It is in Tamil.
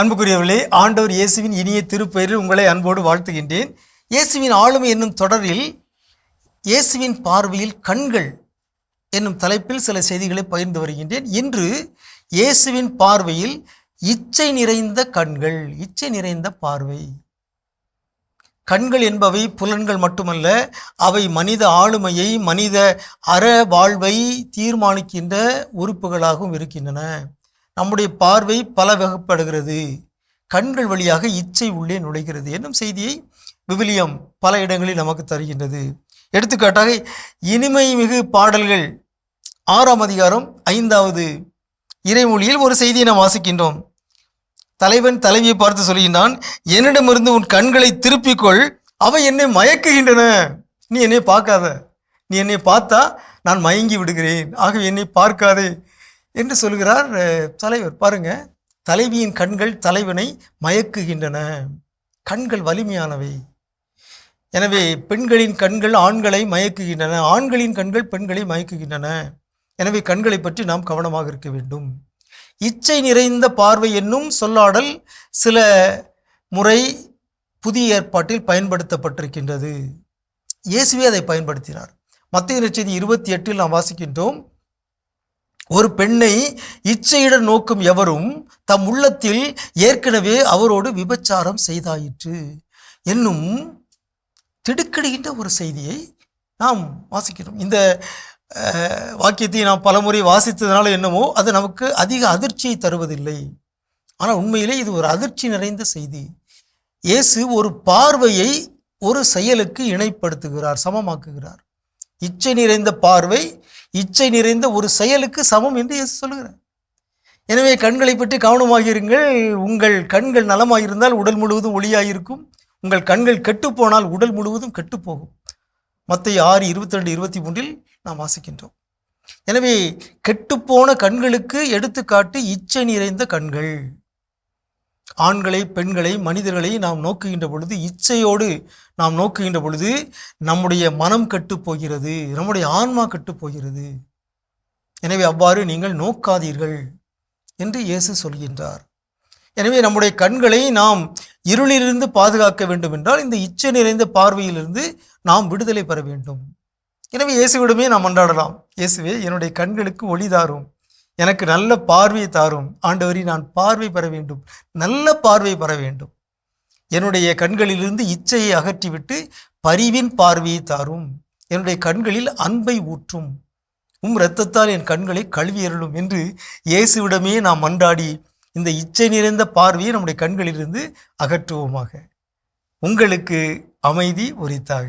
அன்புக்குரியவர்களே ஆண்டவர் இயேசுவின் இனிய திருப்பெயரில் உங்களை அன்போடு வாழ்த்துகின்றேன். இயேசுவின் ஆளுமை என்னும் தொடரில் இயேசுவின் பார்வையில் கண்கள் என்னும் தலைப்பில் சில செய்திகளை பகிர்ந்து வருகின்றேன். இன்று இயேசுவின் பார்வையில் இச்சை நிறைந்த கண்கள் இச்சை நிறைந்த பார்வை. கண்கள் என்பவை புலன்கள் மட்டுமல்ல அவை மனித ஆளுமையை மனித அற வாழ்வை தீர்மானிக்கின்ற உறுப்புகளாகவும் இருக்கின்றன. நம்முடைய பார்வை பல வகைப்படுகிறது கண்கள் வழியாக இச்சை உள்ளே நுழைகிறது என்னும் செய்தியை விவிலியம் பல இடங்களில் நமக்கு தருகின்றது. எடுத்துக்காட்டாக இனிமை மிகு பாடல்கள் ஆறாம் அதிகாரம் ஐந்தாவது இறைமொழியில் ஒரு செய்தியை நாம் வாசிக்கின்றோம். தலைவன் தலைவியை பார்த்து சொல்கின்றான் என்னிடமிருந்து உன் கண்களை திருப்பிக்கொள் அவை என்னை மயக்குகின்றன. நீ என்னை பார்க்காத. நீ என்னை பார்த்தா நான் மயங்கி விடுகிறேன். ஆகவே என்னை பார்க்காதே. என்று சொல்கிறார் தலைவர். பாருங்க தலைவியின் கண்கள் தலைவனை மயக்குகின்றன. கண்கள் வலிமையானவை. எனவே பெண்களின் கண்கள் ஆண்களை மயக்குகின்றன. ஆண்களின் கண்கள் பெண்களை மயக்குகின்றன. எனவே கண்களை பற்றி நாம் கவனமாக இருக்க வேண்டும். இச்சை நிறைந்த பார்வை என்னும் சொல்லாடல் சில முறை புதிய ஏற்பாட்டில் பயன்படுத்தப்பட்டிருக்கின்றது. இயேசுவே அதை பயன்படுத்தினார். மத்திய நச்செய்தி இருபத்தி எட்டில் நாம் வாசிக்கின்றோம் ஒரு பெண்ணை இச்சையிட நோக்கும் எவரும் தம் உள்ளத்தில் ஏற்கனவே அவரோடு விபச்சாரம் செய்தாயிற்று என்னும் திடுக்கிடுகின்ற ஒரு செய்தியை நாம் வாசிக்கிறோம். இந்த வாக்கியத்தை நாம் பலமுறை வாசித்ததுனால என்னமோ அது நமக்கு அதிக அதிர்ச்சியை தருவதில்லை. ஆனால் உண்மையிலே இது ஒரு அதிர்ச்சி நிறைந்த செய்தி. இயேசு ஒரு பார்வையை ஒரு செயலுக்கு இணைப்படுத்துகிறார் சமமாக்குகிறார். இச்சை நிறைந்த பார்வை இச்சை நிறைந்த ஒரு செயலுக்கு சமம் என்று இயேசு சொல்லுகிறார். எனவே கண்களை பற்றி கவனமாக இருங்கள் உங்கள் கண்கள் நலமாக இருந்தால் உடல் முழுவதும் ஒளியாயிருக்கும். உங்கள் கண்கள் கெட்டுப்போனால் உடல் முழுவதும் கெட்டுப்போகும். மத்திய ஆறு இருபத்தி ரெண்டு இருபத்தி மூன்றில் நாம் வாசிக்கின்றோம். எனவே கெட்டுப்போன கண்களுக்கு எடுத்துக்காட்டு இச்சை நிறைந்த கண்கள். ஆண்களை பெண்களை மனிதர்களை நாம் நோக்குகின்ற பொழுது இச்சையோடு நாம் நோக்குகின்ற பொழுது நம்முடைய மனம் கெட்டுப் போகிறது நம்முடைய ஆன்மா கெட்டுப் போகிறது. எனவே அவ்வாறு நீங்கள் நோக்காதீர்கள் என்று இயேசு சொல்கின்றார். எனவே நம்முடைய கண்களை நாம் இருளிலிருந்து பாதுகாக்க வேண்டும் என்றால் இந்த இச்சை நிறைந்த பார்வையிலிருந்து நாம் விடுதலை பெற வேண்டும். எனவே இயேசுவிடமே நாம் அன்றாடலாம். இயேசுவே என்னுடைய கண்களுக்கு ஒளி தாரும். எனக்கு நல்ல பார்வையை தாரும். ஆண்டவரி நான் பார்வை பெற வேண்டும். நல்ல பார்வை பெற வேண்டும். என்னுடைய கண்களிலிருந்து இச்சையை அகற்றிவிட்டு பரிவின் பார்வையை தாரும். என்னுடைய கண்களில் அன்பை ஊற்றும். உம் இரத்தத்தால் என் கண்களை கழுவி கழுவியருளும் என்று இயேசுவிடமே நாம் மன்றாடி இந்த இச்சை நிறைந்த பார்வையை நம்முடைய கண்களிலிருந்து அகற்றுவோமாக. உங்களுக்கு அமைதி உரித்தாக